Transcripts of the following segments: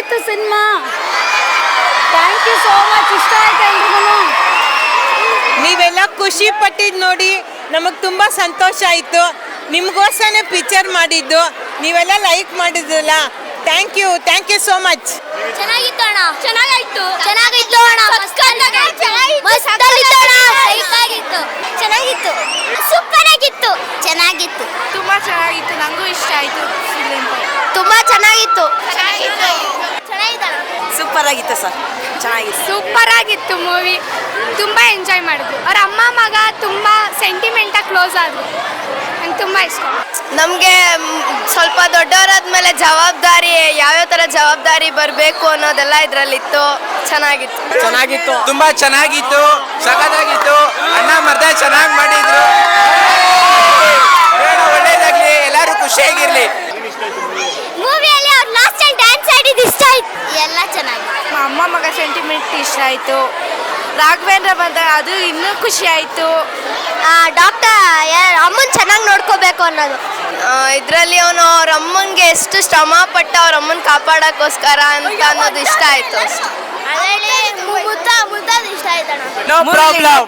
ಚೆನ್ನಾಗಿತ್ತು ಸಿನಿಮಾ. Thank you so much ಇಷ್ಟ ಆಯ್ತು ಎಲ್ರಿಗೂ ನೀವೆಲ್ಲ ಖುಷಿ ಪಟ್ಟಿದ್ದು ನೋಡಿ ನಮಗೆ ತುಂಬ ಸಂತೋಷ ಆಯಿತು. ನಿಮಗೋಸ್ಕರನೇ ಪಿಕ್ಚರ್ ಮಾಡಿದ್ದು. ನೀವೆಲ್ಲ ಲೈಕ್ ಮಾಡಿದ್ರಲ್ಲ. Thank you thank you so much ಚೆನ್ನಾಗಿತ್ತು ಅಣ್ಣ. ಚೆನ್ನಾಗಾಯ್ತು. ಚೆನ್ನಾಗಿತ್ತು ಅಣ್ಣ. ಚೆನ್ನಾಗಿತ್ತು. ಚೆನ್ನಾಗಿತ್ತು. ಸೂಪರ್ ಆಗಿತ್ತು. ಚೆನ್ನಾಗಿತ್ತು. ತುಂಬಾ ಚೆನ್ನಾಗಿತ್ತು. ನಂಗೂ ಇಷ್ಟ ಆಯ್ತು ತುಂಬಾ ಚೆನ್ನಾಗಿತ್ತು. ಚೆನ್ನಾಗಿತ್ತು. ಸೂಪರ್ ಆಗಿತ್ತು ಸರ್. ಚೆನ್ನಾಗಿತ್ತು. ಸೂಪರ್ ಆಗಿತ್ತು ಮೂವಿ ತುಂಬ ಎಂಜಾಯ್ ಮಾಡಿದ್ರು ಅವ್ರ ಅಮ್ಮ ಮಗ ತುಂಬ ಸೆಂಟಿಮೆಂಟಾಗಿ ಕ್ಲೋಸ್ ಆದ್ರು. ನಂಗೆ ತುಂಬ ಇಷ್ಟ. ನಮಗೆ ಸ್ವಲ್ಪ ದೊಡ್ಡವರಾದ್ಮೇಲೆ ಜವಾಬ್ದಾರಿ ಯಾವ್ಯಾವ ಥರ ಜವಾಬ್ದಾರಿ ಬರಬೇಕು ಅನ್ನೋದೆಲ್ಲ ಇದರಲ್ಲಿತ್ತು. ಚೆನ್ನಾಗಿತ್ತು. ಚೆನ್ನಾಗಿತ್ತು. ತುಂಬಾ ಚೆನ್ನಾಗಿತ್ತು. ಸಖತ್ತಾಗಿತ್ತು ಅಣ್ಣ ಮರ್ದ ಚೆನ್ನಾಗಿ ಮಾಡಿದ್ರು ಏನೋ ಒಳ್ಳೇದಾಗ್ಲಿ ಎಲ್ಲರೂ ಖುಷಿಯಾಗಿರ್ಲಿ ಮೂವಿಯಲ್ಲಿ ಅವ್ರು ಲಾಸ್ಟ್ ಟೈಮ್ ಡ್ಯಾನ್ಸ್ ಆಡಿದ್ದು ಇಷ್ಟ ಆಯ್ತು ಎಲ್ಲ ಚೆನ್ನಾಗಿತ್ತು ಅಮ್ಮ ಮಗ ಸೆಂಟಿಮೆಂಟ್ ಇಷ್ಟ ಆಯಿತು. ರಾಘವೇಂದ್ರ ಬಂದ ಅದು ಇನ್ನೂ ಖುಷಿ ಆಯಿತು. ಡಾಕ್ಟರ್ ಅಮ್ಮನ ಚೆನ್ನಾಗಿ ನೋಡ್ಕೋಬೇಕು ಅನ್ನೋದು. ಇದರಲ್ಲಿ ಅವನು ಅವ್ರ ಅಮ್ಮನಿಗೆ ಎಷ್ಟು ಶ್ರಮ ಪಟ್ಟ ಅವ್ರ ಅಮ್ಮನ ಕಾಪಾಡೋಕ್ಕೋಸ್ಕರ ಅಂತ ಅನ್ನೋದು ಇಷ್ಟ ಆಯಿತು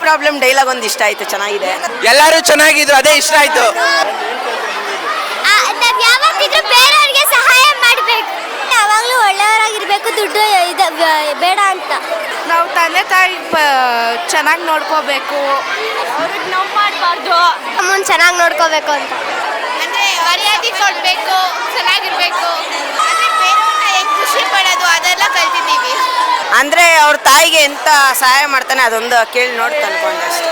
ಪ್ರಾಬ್ಲಮ್ ಡೈಲಾಗ್ ಒಂದು ಇಷ್ಟ ಆಯಿತು ಚೆನ್ನಾಗಿದೆ. ಎಲ್ಲರೂ ಚೆನ್ನಾಗಿದ್ರು ಅದೇ ಇಷ್ಟ ಆಯ್ತು. ತಂದೆ ತಾಯಿ ಚೆನ್ನಾಗಿ ನೋಡ್ಕೋಬೇಕು. ಅವ್ರಿಗೆ ನೋವು ಮಾಡಬಾರ್ದು ಅಮ್ಮನ್ ಚೆನ್ನಾಗಿ ನೋಡ್ಕೋಬೇಕು ಅಂತ. ಅಂದರೆ ಮರ್ಯಾದೆ ಕೊಡಬೇಕು ಚೆನ್ನಾಗಿರ್ಬೇಕು. ಅಂದರೆ ಬೇರೆಯವ್ರನ್ನ ಹೆಂಗೆ ಖುಷಿ ಪಡೋದು ಅದೆಲ್ಲ ಕಲ್ತಿದ್ದೀವಿ. ಅಂದರೆ ಅವ್ರ ತಾಯಿಗೆ ಎಂಥ ಸಹಾಯ ಮಾಡ್ತಾನೆ ಅದೊಂದು ಕೇಳಿ ನೋಡಿ ತಂದ್ಕೊಂಡೆ ಅಷ್ಟೇ.